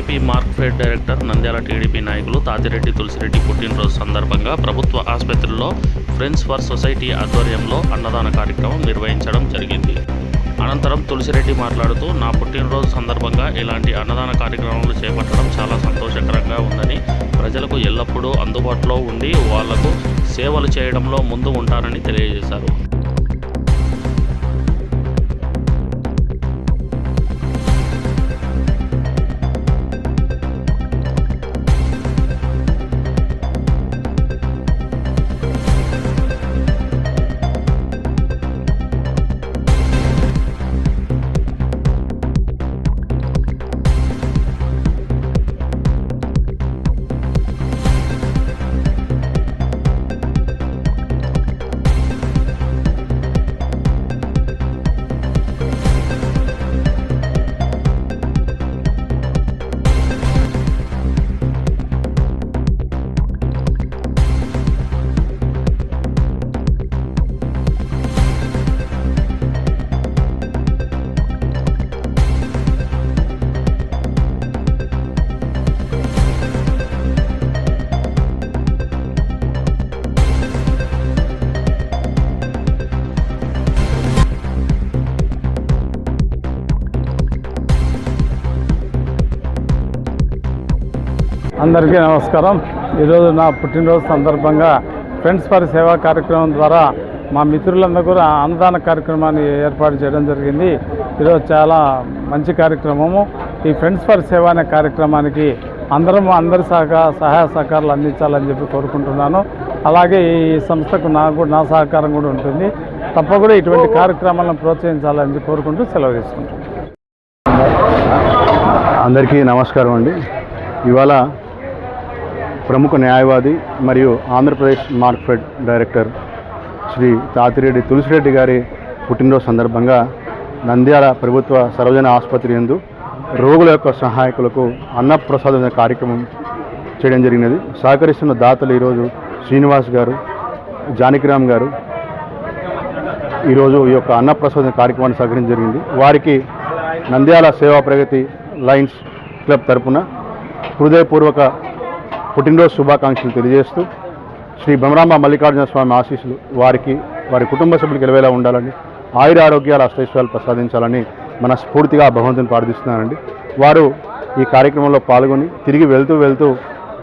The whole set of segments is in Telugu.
మార్క్ఫెడ్ డైరెక్టర్ నంద్యాల టీడీపీ నాయకులు తాతిరెడ్డి తులసిరెడ్డి పుట్టినరోజు సందర్భంగా ప్రభుత్వ ఆసుపత్రిలో ఫ్రెండ్స్ ఫర్ సొసైటీ ఆధ్వర్యంలో అన్నదాన కార్యక్రమం నిర్వహించడం జరిగింది. అనంతరం తులసిరెడ్డి మాట్లాడుతూ నా పుట్టినరోజు సందర్భంగా ఇలాంటి అన్నదాన కార్యక్రమాలు చేపట్టడం చాలా సంతోషకరంగా ఉందని ప్రజలకు ఎల్లప్పుడూ అందుబాటులో ఉండి వాళ్ళకు సేవలు చేయడంలో ముందు ఉంటానని తెలియజేశారు. అందరికీ నమస్కారం. ఈరోజు నా పుట్టినరోజు సందర్భంగా ఫ్రెండ్స్ ఫర్ సేవా కార్యక్రమం ద్వారా మా మిత్రులందరూ కూడా అన్నదాన కార్యక్రమాన్ని ఏర్పాటు చేయడం జరిగింది. ఈరోజు చాలా మంచి కార్యక్రమము. ఈ ఫ్రెండ్స్ ఫర్ సేవ అనే కార్యక్రమానికి అందరం అందరి సహకార సహాయ సహకారాలు అందించాలని చెప్పి కోరుకుంటున్నాను. అలాగే ఈ సంస్థకు నాకు కూడా నా సహకారం కూడా ఉంటుంది. తప్పకుండా ఇటువంటి కార్యక్రమాలను ప్రోత్సహించాలని చెప్పి కోరుకుంటూ సెలవు తీసుకుంటాను అందరికీ నమస్కారం అండి. ఇవాళ ప్రముఖ న్యాయవాది మరియు ఆంధ్రప్రదేశ్ మార్క్ఫెడ్ డైరెక్టర్ శ్రీ తాతిరెడ్డి తులసిరెడ్డి గారి పుట్టినరోజు సందర్భంగా నంద్యాల ప్రభుత్వ సర్వజన ఆసుపత్రి ఎందు రోగుల యొక్క సహాయకులకు అన్నప్రసాదం అనే కార్యక్రమం చేయడం జరిగినది. సహకరిస్తున్న దాతలు ఈరోజు శ్రీనివాస్ గారు జానకిరామ్ గారు ఈరోజు ఈ యొక్క అన్నప్రసాదం కార్యక్రమాన్ని సహకరించడం జరిగింది. వారికి నంద్యాల సేవా ప్రగతి లైన్స్ క్లబ్ తరపున హృదయపూర్వక పుట్టినరోజు శుభాకాంక్షలు తెలియజేస్తూ శ్రీ భ్రమరాంబ మల్లికార్జున స్వామి ఆశీస్సులు వారికి వారి కుటుంబ సభ్యులకు ఎలవేలా ఉండాలని ఆయుర ఆరోగ్యాల అష్టైశ్వర్యాలు ప్రసాదించాలని మనస్ఫూర్తిగా భగవంతుని ప్రార్థిస్తున్నానండి. వారు ఈ కార్యక్రమంలో పాల్గొని తిరిగి వెళ్తూ వెళ్తూ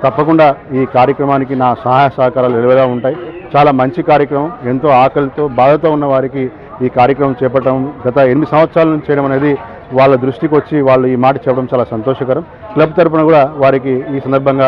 తప్పకుండా ఈ కార్యక్రమానికి నా సహాయ సహకారాలు ఎలవేలా ఉంటాయి. చాలా మంచి కార్యక్రమం. ఎంతో ఆకలితో బాధతో ఉన్న వారికి ఈ కార్యక్రమం చేపట్టడం గత ఎనిమిది సంవత్సరాల నుంచి చేయడం అనేది వాళ్ళ దృష్టికి వచ్చి వాళ్ళు ఈ మాట చెప్పడం చాలా సంతోషకరం. క్లబ్ తరపున కూడా వారికి ఈ సందర్భంగా